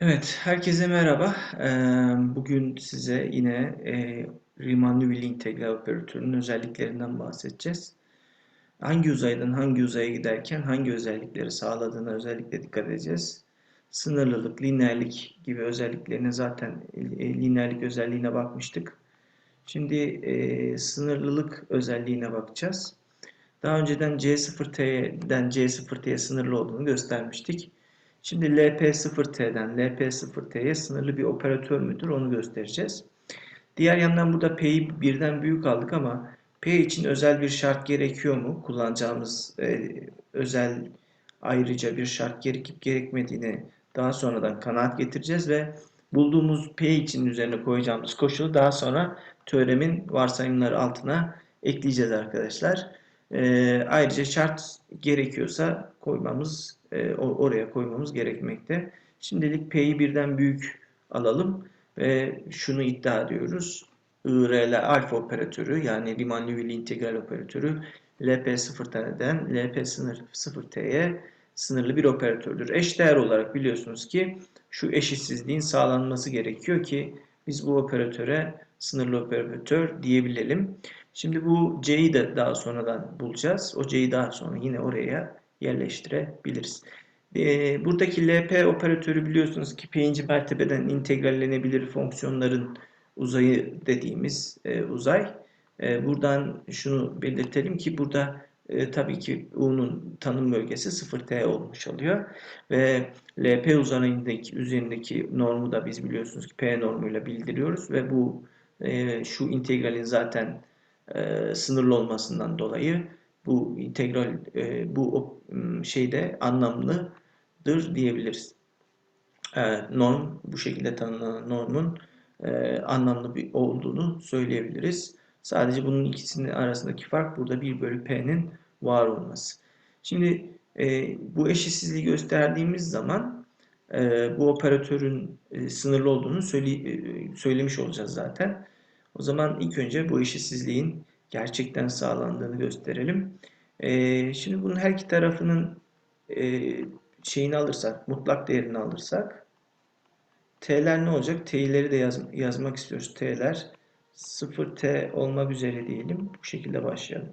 Evet, herkese merhaba. Ee, Bugün size yine e, Riemann-Liouville integral operatörünün özelliklerinden bahsedeceğiz. Hangi uzaydan hangi uzaya giderken hangi özellikleri sağladığına özellikle dikkat edeceğiz. Sınırlılık, lineerlik gibi özelliklerine zaten e, lineerlik özelliğine bakmıştık. Şimdi e, sınırlılık özelliğine bakacağız. Daha önceden C0T'den C0T'ye sınırlı olduğunu göstermiştik. Şimdi LP0T'den LP0T'ye sınırlı bir operatör müdür onu göstereceğiz. Diğer yandan burada P'yi birden büyük aldık ama P için özel bir şart gerekiyor mu? Kullanacağımız e, özel ayrıca bir şart gerekip gerekmediğini daha sonradan kanaat getireceğiz ve bulduğumuz P için üzerine koyacağımız koşulu daha sonra teoremin varsayımları altına ekleyeceğiz arkadaşlar. E, ayrıca şart gerekiyorsa koymamız e, oraya koymamız gerekmekte. Şimdilik P'yi birden büyük alalım ve şunu iddia ediyoruz. IRL alfa operatörü yani Riemann-Liouville integral operatörü LP0'dan LP sınır 0t'ye sınırlı bir operatördür. Eşdeğer olarak biliyorsunuz ki şu eşitsizliğin sağlanması gerekiyor ki biz bu operatöre sınırlı operatör diyebilelim. Şimdi bu C'yi de daha sonradan bulacağız. O C'yi daha sonra yine oraya yerleştirebiliriz. Ee, buradaki LP operatörü biliyorsunuz ki P'inci mertebeden integrallenebilir fonksiyonların uzayı dediğimiz e, uzay. E, buradan şunu belirtelim ki burada e, tabii ki U'nun tanım bölgesi 0T olmuş oluyor. Ve LP uzanındaki üzerindeki normu da biz biliyorsunuz ki P normuyla bildiriyoruz ve bu şu integralin zaten e, sınırlı olmasından dolayı bu integral e, bu şeyde anlamlıdır diyebiliriz. E, norm bu şekilde tanımlanan normun e, anlamlı bir olduğunu söyleyebiliriz. Sadece bunun ikisinin arasındaki fark burada 1 bölü p'nin var olması. Şimdi e, bu eşitsizliği gösterdiğimiz zaman e, bu operatörün e, sınırlı olduğunu söyle, e, söylemiş olacağız zaten. O zaman ilk önce bu eşitsizliğin gerçekten sağlandığını gösterelim. E, şimdi bunun her iki tarafının e, şeyini alırsak, mutlak değerini alırsak t'ler ne olacak? t'leri de yaz, yazmak istiyoruz. t'ler 0t olmak üzere diyelim. Bu şekilde başlayalım.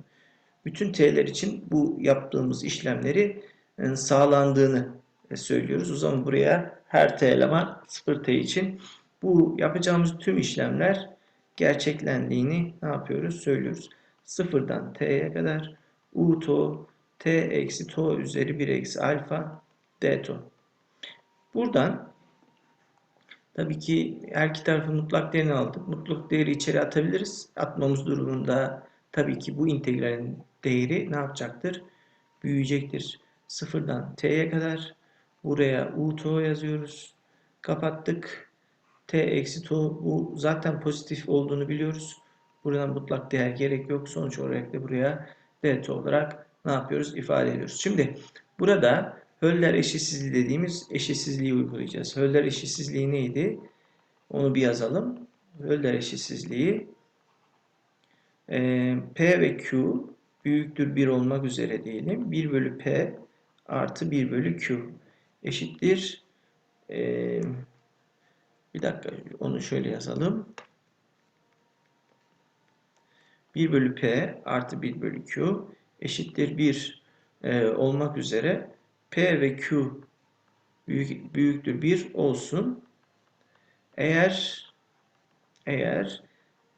Bütün t'ler için bu yaptığımız işlemleri e, sağlandığını e, söylüyoruz. O zaman buraya her t eleman 0t için bu yapacağımız tüm işlemler gerçeklendiğini ne yapıyoruz? Söylüyoruz. Sıfırdan t'ye kadar u to t eksi to üzeri 1 eksi alfa d to. Buradan tabii ki her iki tarafın mutlak değerini aldık. Mutlak değeri içeri atabiliriz. Atmamız durumunda tabii ki bu integralin değeri ne yapacaktır? Büyüyecektir. Sıfırdan t'ye kadar buraya u to yazıyoruz. Kapattık. T eksi to bu zaten pozitif olduğunu biliyoruz. Buradan mutlak değer gerek yok. Sonuç olarak da buraya delta olarak ne yapıyoruz? ifade ediyoruz. Şimdi burada Höller eşitsizliği dediğimiz eşitsizliği uygulayacağız. Höller eşitsizliği neydi? Onu bir yazalım. Höller eşitsizliği e, P ve Q büyüktür 1 olmak üzere diyelim. 1 bölü P artı 1 bölü Q eşittir. E, bir dakika onu şöyle yazalım. 1 bölü P artı 1 bölü Q eşittir 1 e, olmak üzere P ve Q büyük, büyüktür 1 olsun. Eğer eğer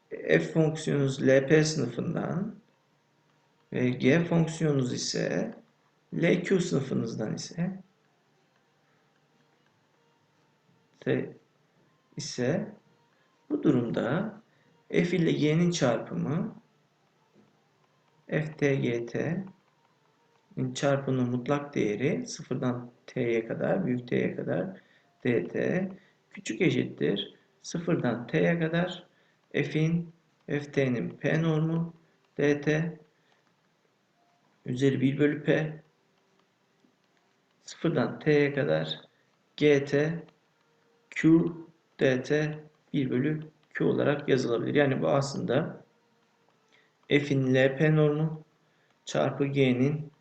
f fonksiyonunuz LP sınıfından ve g fonksiyonunuz ise LQ sınıfınızdan ise ise bu durumda f ile g'nin çarpımı ftgt çarpımının mutlak değeri sıfırdan t'ye kadar, büyük t'ye kadar dt küçük eşittir sıfırdan t'ye kadar f'in ft'nin p normu dt üzeri 1 bölü p sıfırdan t'ye kadar gt q dt 1 bölü q olarak yazılabilir. Yani bu aslında f'in lp normu çarpı g'nin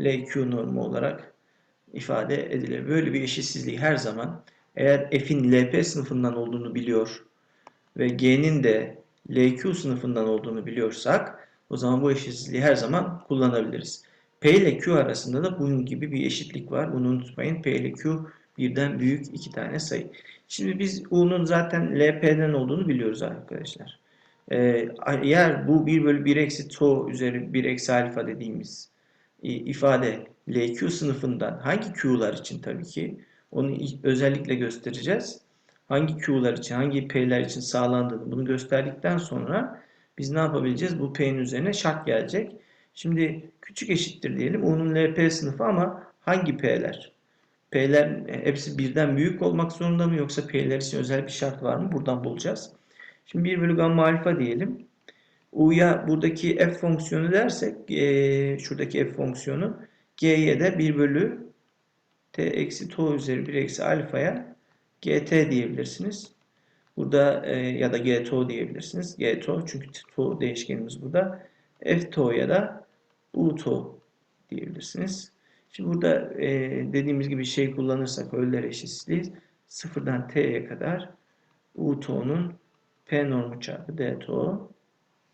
lq normu olarak ifade edilir. Böyle bir eşitsizliği her zaman eğer f'in LP sınıfından olduğunu biliyor ve g'nin de LQ sınıfından olduğunu biliyorsak o zaman bu eşitsizliği her zaman kullanabiliriz. P ile Q arasında da bunun gibi bir eşitlik var. Bunu unutmayın. P ile Q birden büyük iki tane sayı. Şimdi biz U'nun zaten LP'den olduğunu biliyoruz arkadaşlar. Ee, eğer bu 1 bölü 1 eksi to üzeri 1 eksi alfa dediğimiz ifade LQ sınıfından hangi Q'lar için tabii ki onu özellikle göstereceğiz. Hangi Q'lar için, hangi P'ler için sağlandığını bunu gösterdikten sonra biz ne yapabileceğiz? Bu P'nin üzerine şart gelecek. Şimdi küçük eşittir diyelim. U'nun LP sınıfı ama hangi P'ler? P'ler e, hepsi birden büyük olmak zorunda mı yoksa P'ler için özel bir şart var mı? Buradan bulacağız. Şimdi 1 bölü gamma alfa diyelim. U'ya buradaki f fonksiyonu dersek e, şuradaki f fonksiyonu g'ye de 1 bölü t eksi to üzeri 1 eksi alfaya gt diyebilirsiniz. Burada e, ya da gto diyebilirsiniz. gto çünkü to değişkenimiz burada. f to ya da u to diyebilirsiniz. Şimdi burada e, dediğimiz gibi şey kullanırsak öğeler eşitsizliği sıfırdan t'ye kadar u to'nun p normu çarpı d to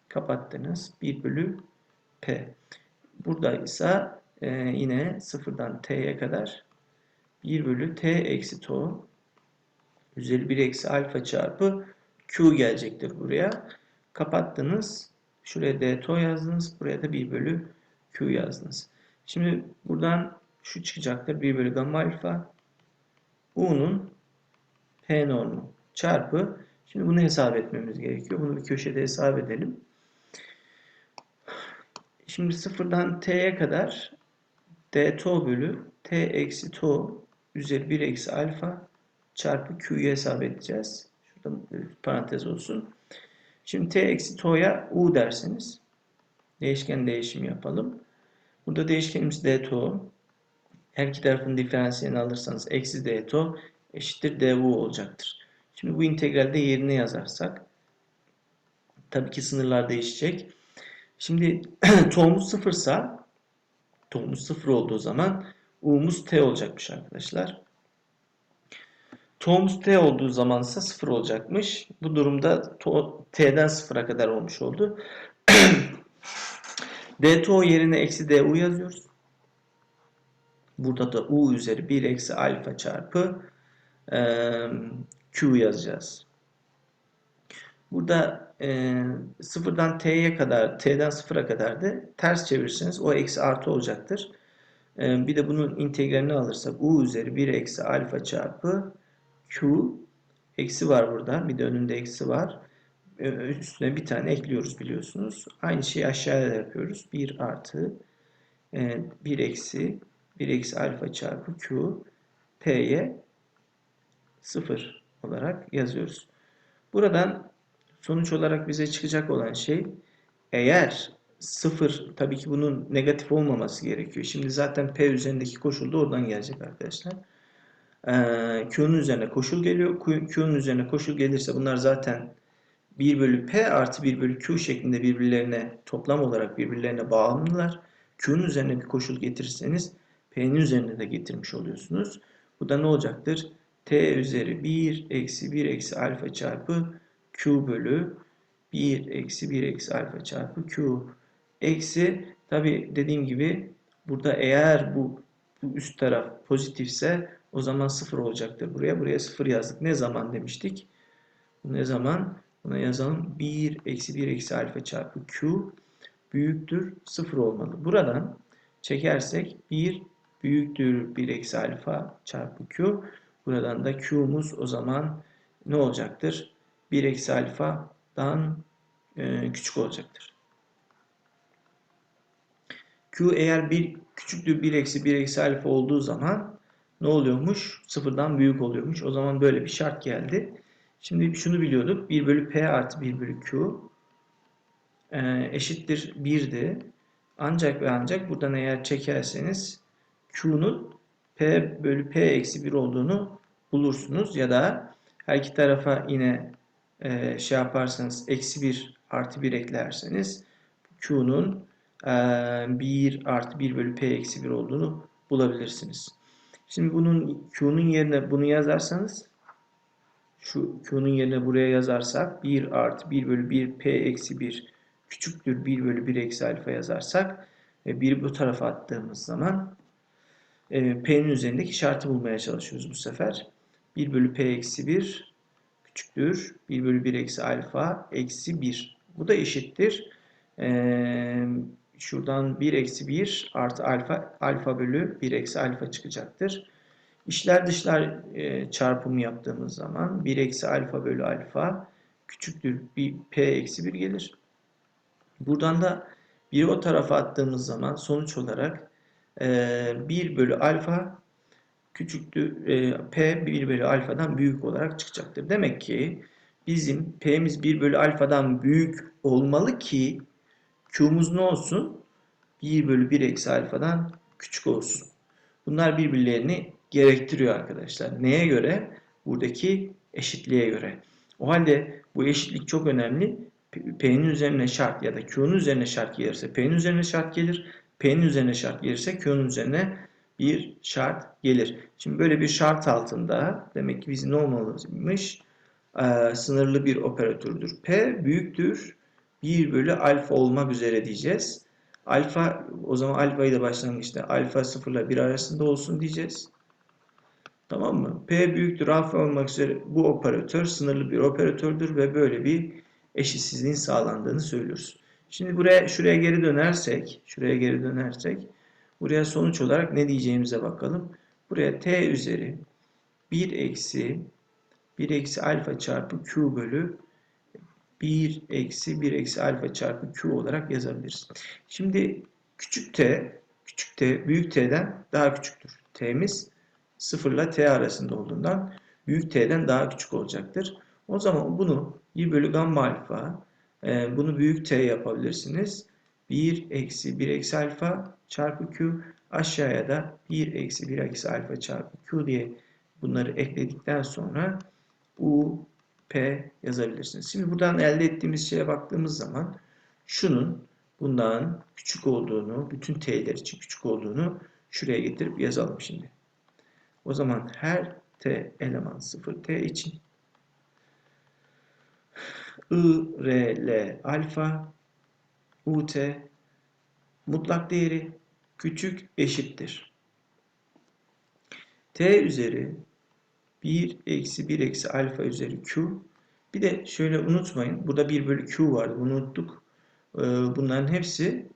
kapattınız. 1 bölü p. Burada ise e, yine sıfırdan t'ye kadar 1 bölü t eksi to üzeri 1 eksi alfa çarpı q gelecektir buraya. Kapattınız. Şuraya d to yazdınız. Buraya da 1 bölü q yazdınız. Şimdi buradan şu çıkacaktır. 1 bölü gamma alfa u'nun p normu çarpı şimdi bunu hesap etmemiz gerekiyor. Bunu bir köşede hesap edelim. Şimdi sıfırdan t'ye kadar d to bölü t eksi to üzeri 1 eksi alfa çarpı q'yu hesap edeceğiz. Şurada parantez olsun. Şimdi t eksi to'ya u derseniz değişken değişim yapalım. Burada değişkenimiz d to. Her iki tarafın diferansiyelini alırsanız eksi d to eşittir du olacaktır. Şimdi bu integralde yerine yazarsak tabii ki sınırlar değişecek. Şimdi to'muz sıfırsa to'muz sıfır olduğu zaman u'muz t olacakmış arkadaşlar. To'muz t olduğu zaman ise sıfır olacakmış. Bu durumda t'den sıfıra kadar olmuş oldu. d to yerine eksi du yazıyoruz. Burada da u üzeri 1 eksi alfa çarpı e, q yazacağız. Burada e, sıfırdan t'ye kadar, t'den sıfıra kadar da ters çevirirseniz o eksi artı olacaktır. E, bir de bunun integralini alırsak u üzeri 1 eksi alfa çarpı q eksi var burada. Bir de önünde eksi var. E, üstüne bir tane ekliyoruz biliyorsunuz. Aynı şeyi aşağıya da yapıyoruz. 1 artı e, 1 eksi 1 eksi alfa çarpı q t'ye 0 olarak yazıyoruz. Buradan sonuç olarak bize çıkacak olan şey eğer 0 tabii ki bunun negatif olmaması gerekiyor. Şimdi zaten P üzerindeki koşul da oradan gelecek arkadaşlar. Ee, Q'nun üzerine koşul geliyor. Q'nun üzerine koşul gelirse bunlar zaten 1 bölü P artı 1 bölü Q şeklinde birbirlerine toplam olarak birbirlerine bağımlılar. Q'nun üzerine bir koşul getirirseniz P'nin üzerine de getirmiş oluyorsunuz. Bu da ne olacaktır? T üzeri 1 eksi 1 eksi alfa çarpı Q bölü 1 eksi 1 eksi alfa çarpı Q eksi tabi dediğim gibi burada eğer bu, bu üst taraf pozitifse o zaman 0 olacaktır buraya. Buraya 0 yazdık. Ne zaman demiştik? Ne zaman? Buna yazalım. 1 eksi 1 eksi alfa çarpı Q büyüktür 0 olmalı. Buradan çekersek 1 büyüktür 1 eksi alfa çarpı Q. Buradan da Q'muz o zaman ne olacaktır? 1 eksi alfa'dan e, küçük olacaktır. Q eğer bir küçüktür 1 eksi 1 eksi alfa olduğu zaman ne oluyormuş? Sıfırdan büyük oluyormuş. O zaman böyle bir şart geldi. Şimdi şunu biliyorduk. 1 bölü P artı 1 bölü Q e, eşittir 1'di. Ancak ve ancak buradan eğer çekerseniz Q'nun P bölü P eksi 1 olduğunu bulursunuz. Ya da her iki tarafa yine e, şey yaparsanız eksi 1 artı 1 eklerseniz Q'nun e, 1 artı 1 bölü P eksi 1 olduğunu bulabilirsiniz. Şimdi bunun Q'nun yerine bunu yazarsanız şu Q'nun yerine buraya yazarsak 1 artı 1 bölü 1 P eksi 1 küçüktür 1 bölü 1 eksi alfa yazarsak ve 1'i bu tarafa attığımız zaman e, P'nin üzerindeki şartı bulmaya çalışıyoruz bu sefer. 1 bölü P eksi 1 küçüktür 1 bölü 1 eksi alfa eksi 1. Bu da eşittir. E, şuradan 1 eksi 1 artı alfa alfa bölü 1 eksi alfa çıkacaktır. İşler dışlar e, çarpımı yaptığımız zaman 1 eksi alfa bölü alfa küçüktür bir p eksi 1 gelir. Buradan da 1'i o tarafa attığımız zaman sonuç olarak e, 1 bölü alfa küçüktür e, p 1 bölü alfadan büyük olarak çıkacaktır. Demek ki bizim p'miz 1 bölü alfadan büyük olmalı ki q'muz ne olsun? 1 bölü 1 eksi alfadan küçük olsun. Bunlar birbirlerini gerektiriyor arkadaşlar. Neye göre? Buradaki eşitliğe göre. O halde bu eşitlik çok önemli. P'nin üzerine şart ya da Q'nun üzerine şart gelirse P'nin üzerine şart gelir. P'nin üzerine şart gelirse Q'nun üzerine bir şart gelir. Şimdi böyle bir şart altında demek ki bizim ne olmalıymış? Ee, sınırlı bir operatördür. P büyüktür 1 bölü alfa olmak üzere diyeceğiz. Alfa o zaman alfayı da başlangıçta alfa 0 ile 1 arasında olsun diyeceğiz. Tamam mı? P büyüktür alfa olmak üzere bu operatör sınırlı bir operatördür ve böyle bir eşitsizliğin sağlandığını söylüyoruz. Şimdi buraya şuraya geri dönersek, şuraya geri dönersek buraya sonuç olarak ne diyeceğimize bakalım. Buraya t üzeri 1 eksi 1 eksi alfa çarpı q bölü 1 eksi 1 eksi alfa çarpı q olarak yazabiliriz. Şimdi küçük t, küçük t büyük t'den daha küçüktür. t'miz 0 ile t arasında olduğundan büyük t'den daha küçük olacaktır. O zaman bunu 1 bölü gamma alfa e, bunu büyük t yapabilirsiniz. 1 eksi 1 eksi alfa çarpı q aşağıya da 1 eksi 1 eksi alfa çarpı q diye bunları ekledikten sonra u p yazabilirsiniz. Şimdi buradan elde ettiğimiz şeye baktığımız zaman şunun bundan küçük olduğunu, bütün t'ler için küçük olduğunu şuraya getirip yazalım şimdi. O zaman her t eleman 0 t için I, R, L alfa UT mutlak değeri küçük eşittir. T üzeri 1 eksi 1 eksi alfa üzeri Q. Bir de şöyle unutmayın. Burada 1 bölü Q vardı. Bunu unuttuk. Ee, bunların hepsi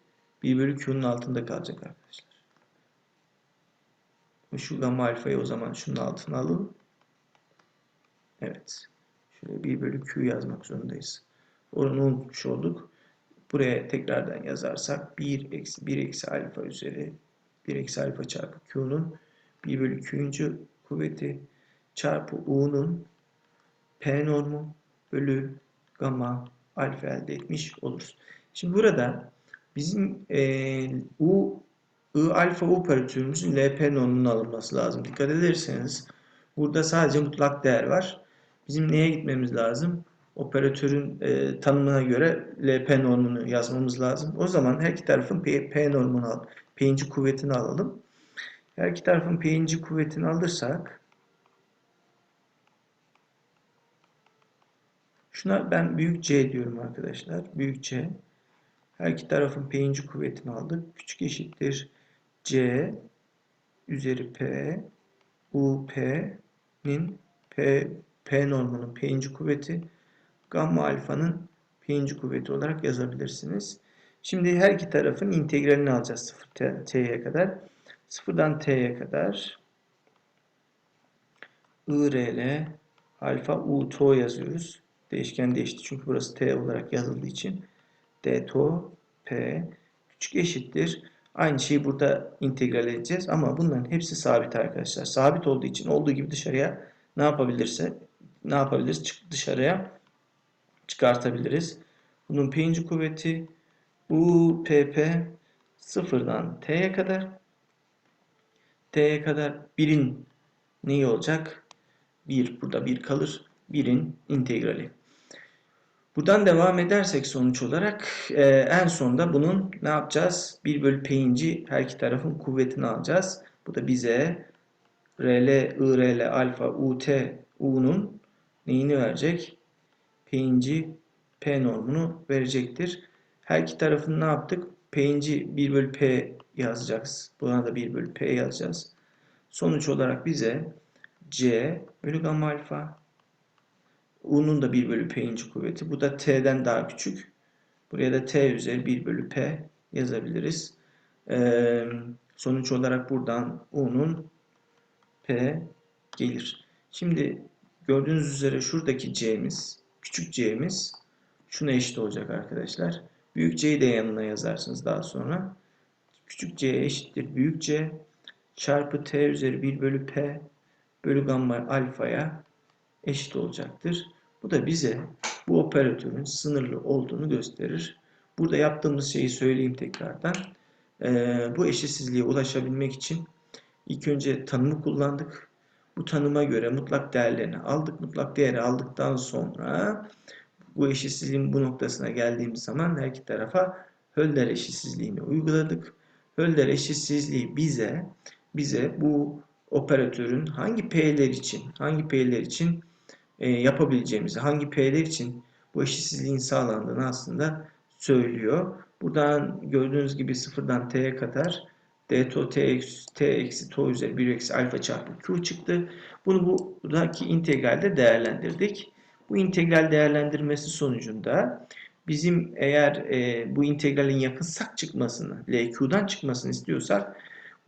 1 bölü Q'nun altında kalacak arkadaşlar. Şu gamma alfayı o zaman şunun altına alalım. Evet. Şöyle 1 bölü Q yazmak zorundayız. Onu unutmuş olduk. Buraya tekrardan yazarsak 1 eksi 1 eksi alfa üzeri 1 eksi alfa çarpı Q'nun 1 bölü Q'uncu kuvveti çarpı U'nun P normu bölü gamma alfa elde etmiş oluruz. Şimdi burada bizim e, U I alfa U operatörümüzün LP normunun alınması lazım. Dikkat ederseniz burada sadece mutlak değer var. Bizim neye gitmemiz lazım? Operatörün e, tanımına göre LP normunu yazmamız lazım. O zaman her iki tarafın P, P normunu al, P'inci kuvvetini alalım. Her iki tarafın P'inci kuvvetini alırsak şuna ben büyük C diyorum arkadaşlar. Büyük C. Her iki tarafın P'inci kuvvetini aldık. Küçük eşittir C üzeri P U P'nin P P normunun P'inci kuvveti gamma alfanın P'inci kuvveti olarak yazabilirsiniz. Şimdi her iki tarafın integralini alacağız 0 t'ye kadar. 0'dan t'ye kadar IRL alfa U to yazıyoruz. Değişken değişti çünkü burası t olarak yazıldığı için d to p küçük eşittir. Aynı şeyi burada integral edeceğiz ama bunların hepsi sabit arkadaşlar. Sabit olduğu için olduğu gibi dışarıya ne yapabilirse ne yapabiliriz? Çık dışarıya çıkartabiliriz. Bunun p'inci kuvveti u pp sıfırdan t'ye kadar t'ye kadar 1'in neyi olacak? 1 burada 1 kalır. 1'in integrali. Buradan devam edersek sonuç olarak e, en sonda bunun ne yapacağız? 1 bölü p'inci her iki tarafın kuvvetini alacağız. Bu da bize RL, IRL, alfa, UT, U'nun neyini verecek? P'inci P normunu verecektir. Her iki tarafını ne yaptık? P'inci 1 bölü P yazacağız. Buna da 1 bölü P yazacağız. Sonuç olarak bize C bölü gamma alfa U'nun da 1 bölü P'inci kuvveti. Bu da T'den daha küçük. Buraya da T üzeri 1 bölü P yazabiliriz. Ee, sonuç olarak buradan U'nun P gelir. Şimdi gördüğünüz üzere şuradaki C'miz, küçük C'miz şuna eşit olacak arkadaşlar. Büyük C'yi de yanına yazarsınız daha sonra. Küçük C eşittir büyük C çarpı T üzeri 1 bölü P bölü gamma alfaya eşit olacaktır. Bu da bize bu operatörün sınırlı olduğunu gösterir. Burada yaptığımız şeyi söyleyeyim tekrardan. Ee, bu eşitsizliğe ulaşabilmek için ilk önce tanımı kullandık. Bu tanıma göre mutlak değerlerini aldık. Mutlak değeri aldıktan sonra bu eşitsizliğin bu noktasına geldiğimiz zaman her iki tarafa Hölder eşitsizliğini uyguladık. Hölder eşitsizliği bize bize bu operatörün hangi p'ler için hangi p'ler için e, yapabileceğimizi, hangi p'ler için bu eşitsizliğin sağlandığını aslında söylüyor. Buradan gördüğünüz gibi sıfırdan t'ye kadar d to t eksi, t eksi to üzeri 1 eksi alfa çarpı q çıktı. Bunu buradaki integralde değerlendirdik. Bu integral değerlendirmesi sonucunda bizim eğer e, bu integralin yakınsak çıkmasını, LQ'dan çıkmasını istiyorsak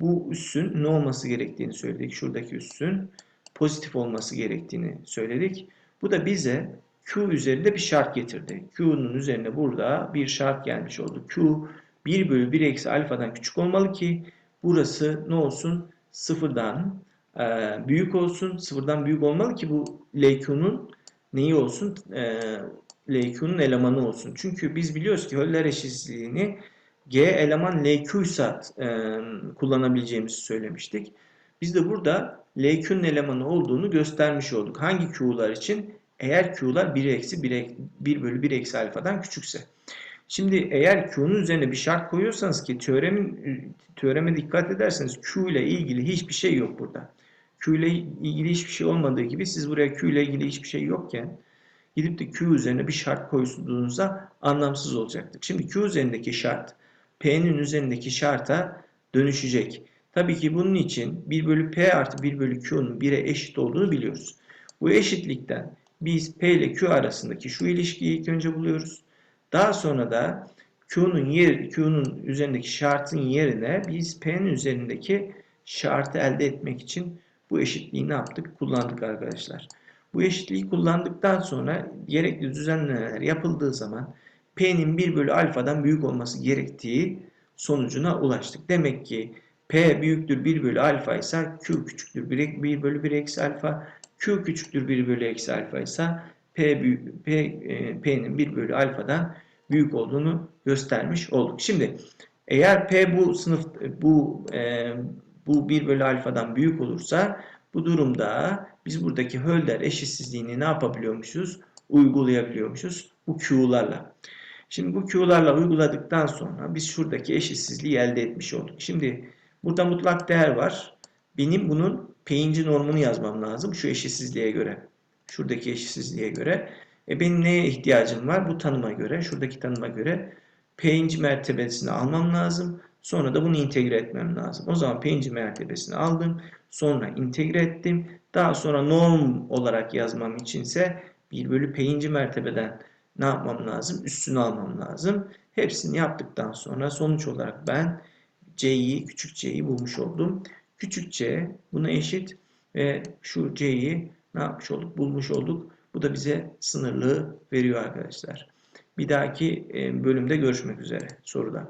bu üssün ne olması gerektiğini söyledik. Şuradaki üssün pozitif olması gerektiğini söyledik. Bu da bize Q üzerinde bir şart getirdi. Q'nun üzerine burada bir şart gelmiş oldu. Q 1 bölü 1 eksi alfadan küçük olmalı ki burası ne olsun? Sıfırdan e, büyük olsun. Sıfırdan büyük olmalı ki bu LQ'nun neyi olsun? E, LQ'nun elemanı olsun. Çünkü biz biliyoruz ki Höller eşitsizliğini G eleman LQ e, kullanabileceğimizi söylemiştik. Biz de burada LQ'nun elemanı olduğunu göstermiş olduk. Hangi Q'lar için? Eğer Q'lar 1 eksi 1, 1 bölü 1 eksi alfadan küçükse. Şimdi eğer Q'nun üzerine bir şart koyuyorsanız ki teoremin teoreme dikkat ederseniz Q ile ilgili hiçbir şey yok burada. Q ile ilgili hiçbir şey olmadığı gibi siz buraya Q ile ilgili hiçbir şey yokken gidip de Q üzerine bir şart koyduğunuzda anlamsız olacaktır. Şimdi Q üzerindeki şart P'nin üzerindeki şarta dönüşecek. Tabii ki bunun için 1 bölü P artı 1 bölü Q'nun 1'e eşit olduğunu biliyoruz. Bu eşitlikten biz P ile Q arasındaki şu ilişkiyi ilk önce buluyoruz. Daha sonra da Q'nun yer Q'nun üzerindeki şartın yerine biz P'nin üzerindeki şartı elde etmek için bu eşitliği ne yaptık? Kullandık arkadaşlar. Bu eşitliği kullandıktan sonra gerekli düzenlemeler yapıldığı zaman P'nin 1 bölü alfadan büyük olması gerektiği sonucuna ulaştık. Demek ki P büyüktür 1 bölü alfa ise Q küçüktür 1, 1 bölü 1 eksi alfa. Q küçüktür 1 bölü eksi alfa ise P, P, e, P'nin 1 bölü alfadan büyük olduğunu göstermiş olduk. Şimdi eğer P bu sınıf bu e, bu 1 bölü alfadan büyük olursa bu durumda biz buradaki Hölder eşitsizliğini ne yapabiliyormuşuz? Uygulayabiliyormuşuz bu Q'larla. Şimdi bu Q'larla uyguladıktan sonra biz şuradaki eşitsizliği elde etmiş olduk. Şimdi burada mutlak değer var. Benim bunun P'inci normunu yazmam lazım şu eşitsizliğe göre. Şuradaki eşitsizliğe göre. E benim neye ihtiyacım var? Bu tanıma göre, şuradaki tanıma göre P'inci mertebesini almam lazım. Sonra da bunu integre etmem lazım. O zaman P'inci mertebesini aldım. Sonra integre ettim. Daha sonra norm olarak yazmam içinse 1 bölü P'inci mertebeden ne yapmam lazım? Üstünü almam lazım. Hepsini yaptıktan sonra sonuç olarak ben C'yi, küçük C'yi bulmuş oldum. Küçük C buna eşit ve şu C'yi ne yapmış olduk? Bulmuş olduk. Bu da bize sınırlığı veriyor arkadaşlar. Bir dahaki bölümde görüşmek üzere soruda.